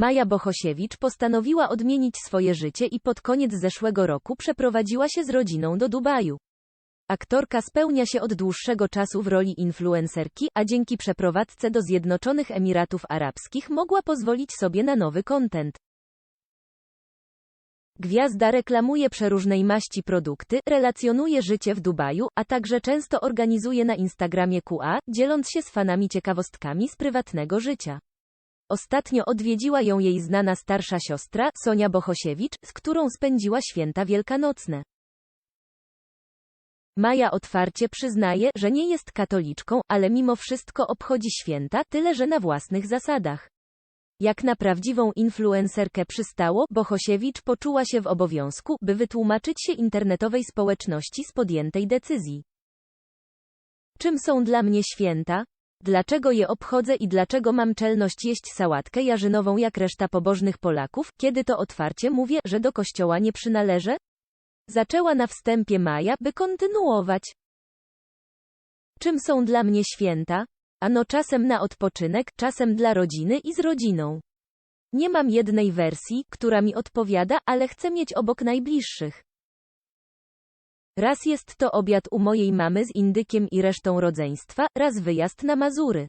Maja Bohosiewicz postanowiła odmienić swoje życie i pod koniec zeszłego roku przeprowadziła się z rodziną do Dubaju. Aktorka spełnia się od dłuższego czasu w roli influencerki, a dzięki przeprowadzce do Zjednoczonych Emiratów Arabskich mogła pozwolić sobie na nowy content. Gwiazda reklamuje przeróżnej maści produkty, relacjonuje życie w Dubaju, a także często organizuje na Instagramie QA, dzieląc się z fanami ciekawostkami z prywatnego życia. Ostatnio odwiedziła ją jej znana starsza siostra, Sonia Bohosiewicz, z którą spędziła święta wielkanocne. Maja otwarcie przyznaje, że nie jest katoliczką, ale mimo wszystko obchodzi święta, tyle że na własnych zasadach. Jak na prawdziwą influencerkę przystało, Bohosiewicz poczuła się w obowiązku, by wytłumaczyć się internetowej społeczności z podjętej decyzji. Czym są dla mnie święta? Dlaczego je obchodzę i dlaczego mam czelność jeść sałatkę jarzynową jak reszta pobożnych Polaków, kiedy to otwarcie mówię, że do kościoła nie przynależę? Zaczęła na wstępie Maja, by kontynuować. Czym są dla mnie święta? Ano czasem na odpoczynek, czasem dla rodziny i z rodziną. Nie mam jednej wersji, która mi odpowiada, ale chcę mieć obok najbliższych. Raz jest to obiad u mojej mamy z indykiem i resztą rodzeństwa, raz wyjazd na Mazury.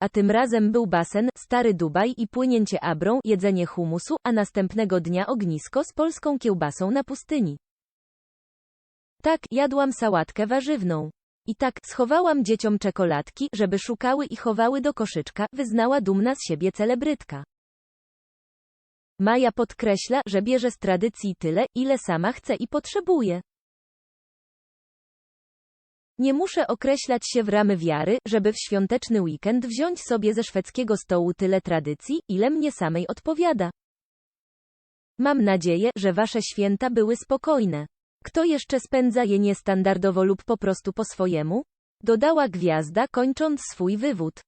A tym razem był basen, stary Dubaj i płynięcie abrą, jedzenie humusu, a następnego dnia ognisko z polską kiełbasą na pustyni. Tak, jadłam sałatkę warzywną. I tak, schowałam dzieciom czekoladki, żeby szukały i chowały do koszyczka, wyznała dumna z siebie celebrytka. Maja podkreśla, że bierze z tradycji tyle, ile sama chce i potrzebuje. Nie muszę określać się w ramy wiary, żeby w świąteczny weekend wziąć sobie ze szwedzkiego stołu tyle tradycji, ile mnie samej odpowiada. Mam nadzieję, że wasze święta były spokojne. Kto jeszcze spędza je niestandardowo lub po prostu po swojemu? Dodała gwiazda, kończąc swój wywód.